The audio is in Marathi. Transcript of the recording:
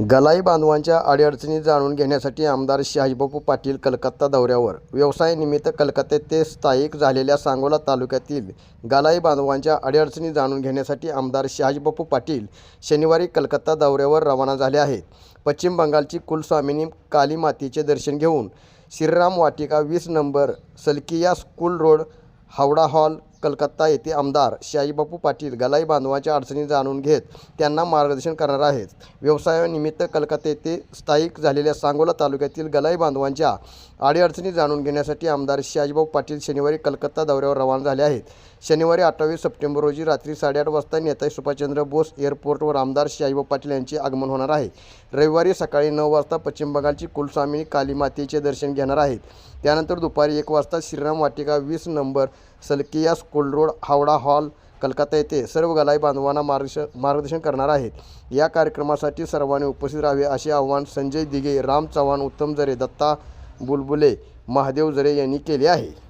गलाई बांधवांच्या अडीअडचणी जाणून घेण्यासाठी आमदार शहाजीबापू पाटील कलकत्ता दौऱ्यावर. व्यवसायानिमित्त कलकत्त्यात ते स्थायिक झालेल्या सांगोला तालुक्यातील गलाई बांधवांच्या अडीअडचणी जाणून घेण्यासाठी आमदार शहाजीबापू पाटील शनिवारी कलकत्ता दौऱ्यावर रवाना झाले आहेत. पश्चिम बंगालची कुलस्वामिनी कालीमातेचे दर्शन घेऊन श्रीराम वाटिका वीस number Salkia school road Howrah hall Kolkata येथे आमदार शाईबापू पाटील गलाई बांधवांच्या अडचणी जाणून घेत त्यांना मार्गदर्शन करणार आहेत. व्यवसायानिमित्त कलकत्ता येथे स्थायिक झालेल्या सांगोला तालुक्यातील गलाई बांधवांच्या अडीअडचणी जाणून घेण्यासाठी आमदार शहाजीबाबू पाटील शनिवारी कलकत्ता दौऱ्यावर रवाना झाले आहेत. शनिवारी अठ्ठावीस सप्टेंबर रोजी रात्री साडेआठ वाजता नेताजी सुभाषचंद्र बोस एअरपोर्टवर आमदार शहाजीबाबू पाटील यांचे आगमन होणार आहे. रविवारी सकाळी नऊ वाजता पश्चिम बंगालची कुलस्वामिनी कालीमातेचे दर्शन घेणार आहेत. त्यानंतर दुपारी एक वाजता श्रीराम वाटिका वीस number Salkia school road Howrah hall Kolkata येथे सर्व गलाई बांधवांना मार्गदर्शन मार्गदर्शन करणार आहेत. या कार्यक्रमासाठी सर्वांनी उपस्थित राहावे असे आवाहन संजय दिघे राम चव्हाण उत्तम जरे दत्ता बुलबुले महादेव जरे यांनी केले आहे.